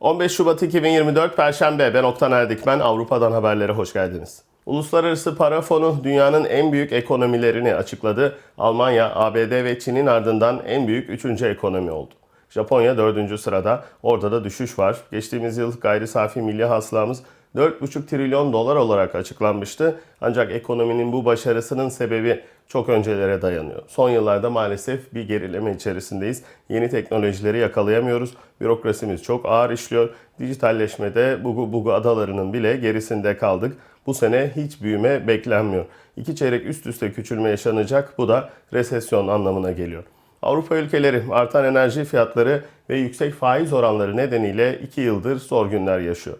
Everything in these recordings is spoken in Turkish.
15 Şubat 2024 Perşembe. Ben Oktan Erdikmen. Avrupa'dan haberlere hoş geldiniz. Uluslararası Para Fonu dünyanın en büyük ekonomilerini açıkladı. Almanya, ABD ve Çin'in ardından en büyük üçüncü ekonomi oldu. Japonya dördüncü sırada. Orada da düşüş var. Geçtiğimiz yıl gayri safi milli hasılamız 4,5 trilyon dolar olarak açıklanmıştı. Ancak ekonominin bu başarısının sebebi çok öncelere dayanıyor. Son yıllarda maalesef bir gerileme içerisindeyiz. Yeni teknolojileri yakalayamıyoruz. Bürokrasimiz çok ağır işliyor. Dijitalleşmede Bugu Bugu adalarının bile gerisinde kaldık. Bu sene hiç büyüme beklenmiyor. İki çeyrek üst üste küçülme yaşanacak. Bu da resesyon anlamına geliyor. Avrupa ülkeleri artan enerji fiyatları ve yüksek faiz oranları nedeniyle 2 yıldır zor günler yaşıyor.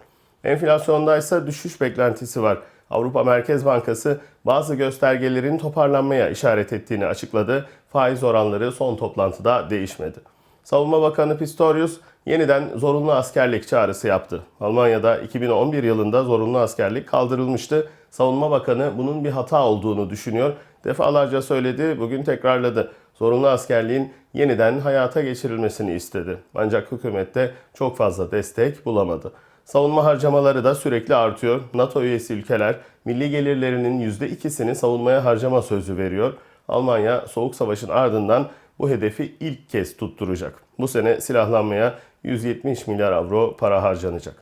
Enflasyonda ise düşüş beklentisi var. Avrupa Merkez Bankası bazı göstergelerin toparlanmaya işaret ettiğini açıkladı. Faiz oranları son toplantıda değişmedi. Savunma Bakanı Pistorius yeniden zorunlu askerlik çağrısı yaptı. Almanya'da 2011 yılında zorunlu askerlik kaldırılmıştı. Savunma Bakanı bunun bir hata olduğunu düşünüyor. Defalarca söyledi, bugün tekrarladı. Zorunlu askerliğin yeniden hayata geçirilmesini istedi. Ancak hükümette çok fazla destek bulamadı. Savunma harcamaları da sürekli artıyor. NATO üyesi ülkeler milli gelirlerinin %2'sini savunmaya harcama sözü veriyor. Almanya Soğuk Savaş'ın ardından bu hedefi ilk kez tutturacak. Bu sene silahlanmaya 170 milyar avro para harcanacak.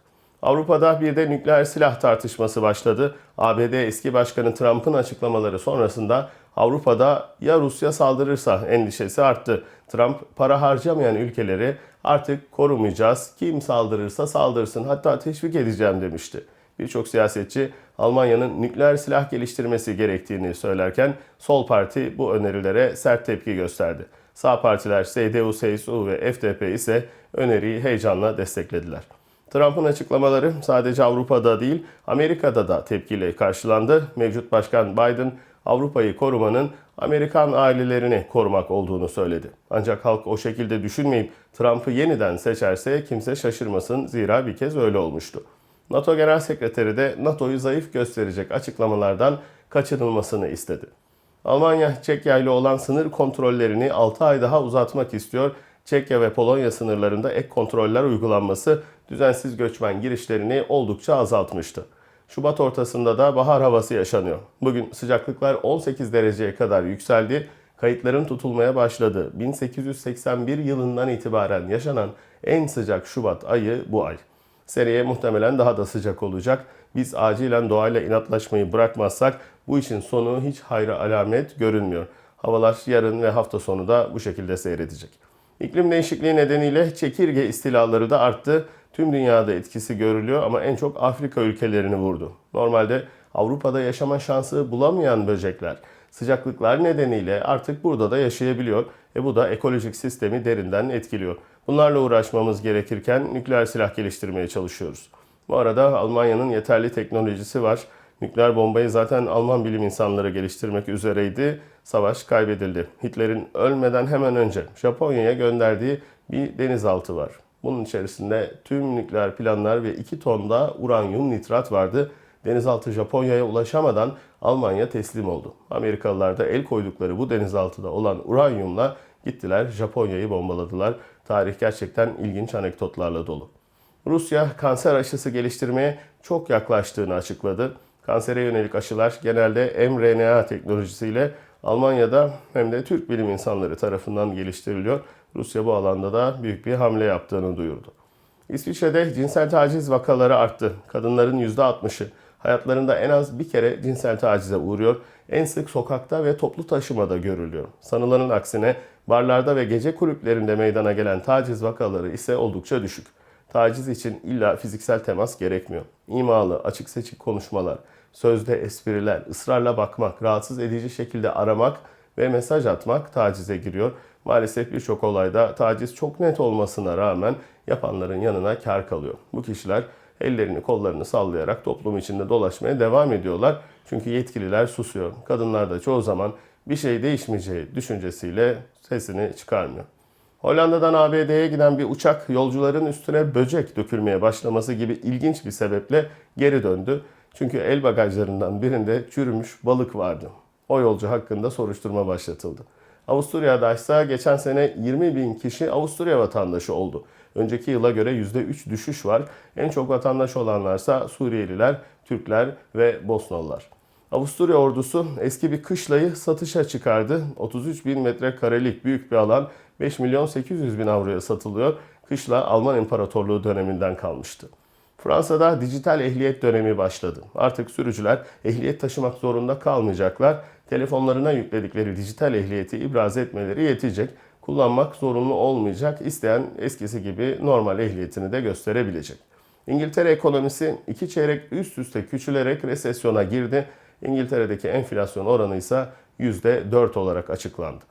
Avrupa'da bir de nükleer silah tartışması başladı. ABD eski başkanı Trump'ın açıklamaları sonrasında Avrupa'da ya Rusya saldırırsa endişesi arttı. Trump para harcamayan ülkeleri artık korumayacağız. Kim saldırırsa saldırsın hatta teşvik edeceğim demişti. Birçok siyasetçi Almanya'nın nükleer silah geliştirmesi gerektiğini söylerken sol parti bu önerilere sert tepki gösterdi. Sağ partiler CDU, CSU ve FDP ise öneriyi heyecanla desteklediler. Trump'ın açıklamaları sadece Avrupa'da değil Amerika'da da tepkiyle karşılandı. Mevcut Başkan Biden Avrupa'yı korumanın Amerikan ailelerini korumak olduğunu söyledi. Ancak halk o şekilde düşünmeyip Trump'ı yeniden seçerse kimse şaşırmasın zira bir kez öyle olmuştu. NATO Genel Sekreteri de NATO'yu zayıf gösterecek açıklamalardan kaçınılmasını istedi. Almanya, Çekya ile olan sınır kontrollerini 6 ay daha uzatmak istiyor. Çekya ve Polonya sınırlarında ek kontroller uygulanması düzensiz göçmen girişlerini oldukça azaltmıştı. Şubat ortasında da bahar havası yaşanıyor. Bugün sıcaklıklar 18 dereceye kadar yükseldi. Kayıtların tutulmaya başladı. 1881 yılından itibaren yaşanan en sıcak Şubat ayı bu ay. Seneye muhtemelen daha da sıcak olacak. Biz acilen doğayla inatlaşmayı bırakmazsak bu işin sonu hiç hayra alamet görünmüyor. Havalar yarın ve hafta sonu da bu şekilde seyredecek. İklim değişikliği nedeniyle çekirge istilaları da arttı. Tüm dünyada etkisi görülüyor ama en çok Afrika ülkelerini vurdu. Normalde Avrupa'da yaşama şansı bulamayan böcekler sıcaklıklar nedeniyle artık burada da yaşayabiliyor. E bu da ekolojik sistemi derinden etkiliyor. Bunlarla uğraşmamız gerekirken nükleer silah geliştirmeye çalışıyoruz. Bu arada Almanya'nın yeterli teknolojisi var. Nükleer bombayı zaten Alman bilim insanları geliştirmek üzereydi. Savaş kaybedildi. Hitler'in ölmeden hemen önce Japonya'ya gönderdiği bir denizaltı var. Bunun içerisinde tüm nükleer planlar ve 2 ton da uranyum nitrat vardı. Denizaltı Japonya'ya ulaşamadan Almanya teslim oldu. Amerikalılar da el koydukları bu denizaltıda olan uranyumla gittiler Japonya'yı bombaladılar. Tarih gerçekten ilginç anekdotlarla dolu. Rusya kanser aşısı geliştirmeye çok yaklaştığını açıkladı. Kansere yönelik aşılar genelde mRNA teknolojisiyle Almanya'da hem de Türk bilim insanları tarafından geliştiriliyor. Rusya bu alanda da büyük bir hamle yaptığını duyurdu. İsviçre'de cinsel taciz vakaları arttı. Kadınların %60'ı hayatlarında en az bir kere cinsel tacize uğruyor. En sık sokakta ve toplu taşımada görülüyor. Sanılanın aksine barlarda ve gece kulüplerinde meydana gelen taciz vakaları ise oldukça düşük. Taciz için illa fiziksel temas gerekmiyor. İmalı, açık seçik konuşmalar, sözde espriler, ısrarla bakmak, rahatsız edici şekilde aramak ve mesaj atmak tacize giriyor. Maalesef birçok olayda taciz çok net olmasına rağmen yapanların yanına kar kalıyor. Bu kişiler ellerini kollarını sallayarak toplum içinde dolaşmaya devam ediyorlar. Çünkü yetkililer susuyor. Kadınlar da çoğu zaman bir şey değişmeyeceği düşüncesiyle sesini çıkarmıyor. Hollanda'dan ABD'ye giden bir uçak yolcuların üstüne böcek dökülmeye başlaması gibi ilginç bir sebeple geri döndü. Çünkü el bagajlarından birinde çürümüş balık vardı. O yolcu hakkında soruşturma başlatıldı. Avusturya'da ise geçen sene 20 bin kişi Avusturya vatandaşı oldu. önceki yıla göre %3 düşüş var. En çok vatandaş olanlarsa Suriyeliler, Türkler ve Bosnalılar. Avusturya ordusu eski bir kışlayı satışa çıkardı. 33 bin metrekarelik büyük bir alan 5 milyon 800 bin avroya satılıyor. Kışla Alman İmparatorluğu döneminden kalmıştı. Fransa'da dijital ehliyet dönemi başladı. Artık sürücüler ehliyet taşımak zorunda kalmayacaklar. Telefonlarına yükledikleri dijital ehliyeti ibraz etmeleri yetecek. Kullanmak zorunlu olmayacak. İsteyen eskisi gibi normal ehliyetini de gösterebilecek. İngiltere ekonomisi iki çeyrek üst üste küçülerek resesyona girdi. İngiltere'deki enflasyon oranı ise %4 olarak açıklandı.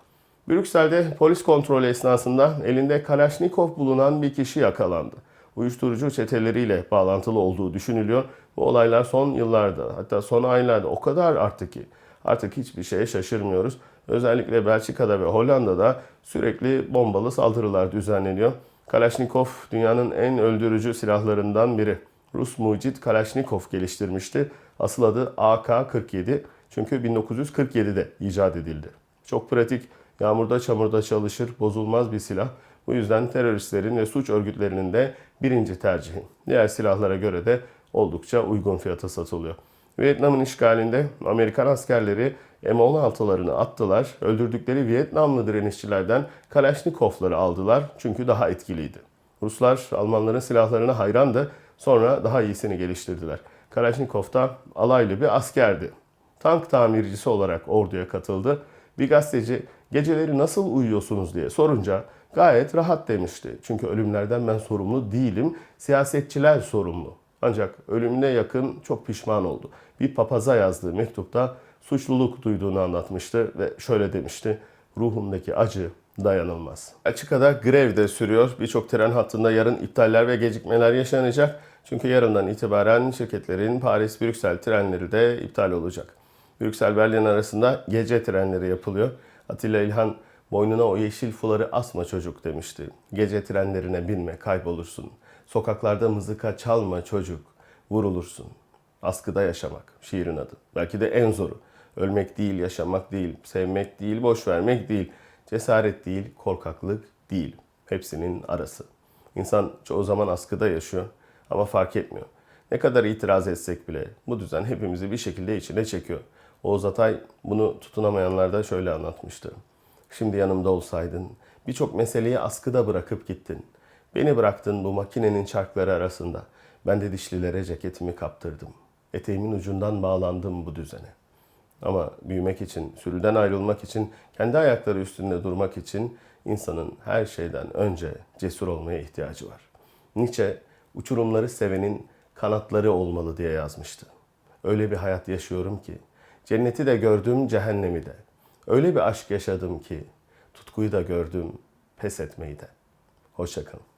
Brüksel'de polis kontrolü esnasında elinde Kalashnikov bulunan bir kişi yakalandı. Uyuşturucu çeteleriyle bağlantılı olduğu düşünülüyor. Bu olaylar son yıllarda hatta son aylarda o kadar arttı ki artık hiçbir şeye şaşırmıyoruz. Özellikle Belçika'da ve Hollanda'da sürekli bombalı saldırılar düzenleniyor. Kalashnikov dünyanın en öldürücü silahlarından biri. Rus mucit Kalashnikov geliştirmişti. Asıl adı AK-47 çünkü 1947'de icat edildi. Çok pratik, yağmurda çamurda çalışır, bozulmaz bir silah. Bu yüzden teröristlerin ve suç örgütlerinin de birinci tercihi. Diğer silahlara göre de oldukça uygun fiyata satılıyor. Vietnam'ın işgalinde Amerikan askerleri M16'larını attılar. Öldürdükleri Vietnamlı direnişçilerden Kalashnikovları aldılar çünkü daha etkiliydi. Ruslar Almanların silahlarına hayrandı. Sonra daha iyisini geliştirdiler. Kalashnikov da alaylı bir askerdi. Tank tamircisi olarak orduya katıldı. Bir gazeteci geceleri nasıl uyuyorsunuz diye sorunca gayet rahat demişti. Çünkü ölümlerden ben sorumlu değilim, siyasetçiler sorumlu. Ancak ölümüne yakın çok pişman oldu. Bir papaza yazdığı mektupta suçluluk duyduğunu anlatmıştı ve şöyle demişti. Ruhumdaki acı dayanılmaz. Belçika'da grev de sürüyor. Birçok tren hattında yarın iptaller ve gecikmeler yaşanacak. Çünkü yarından itibaren şirketlerin Paris-Brüksel trenleri de iptal olacak. Brüksel-Berlin arasında gece trenleri yapılıyor. Atilla İlhan boynuna o yeşil fuları asma çocuk demişti. Gece trenlerine binme kaybolursun. Sokaklarda mızıka çalma çocuk vurulursun. Askıda yaşamak şiirin adı. Belki de en zoru. Ölmek değil, yaşamak değil, sevmek değil, boş vermek değil, cesaret değil, korkaklık değil. Hepsinin arası. İnsan çoğu zaman askıda yaşıyor ama fark etmiyor. Ne kadar itiraz etsek bile bu düzen hepimizi bir şekilde içine çekiyor. Oğuz Atay bunu tutunamayanlar da şöyle anlatmıştı. Şimdi yanımda olsaydın, birçok meseleyi askıda bırakıp gittin. Beni bıraktın bu makinenin çarkları arasında. Ben de dişlilere ceketimi kaptırdım. Eteğimin ucundan bağlandım bu düzene. Ama büyümek için, sürüden ayrılmak için, kendi ayakları üstünde durmak için insanın her şeyden önce cesur olmaya ihtiyacı var. Nietzsche, uçurumları sevenin kanatları olmalı diye yazmıştı. Öyle bir hayat yaşıyorum ki, cenneti de gördüm, cehennemi de. Öyle bir aşk yaşadım ki, tutkuyu da gördüm, pes etmeyi de. Hoşçakalın.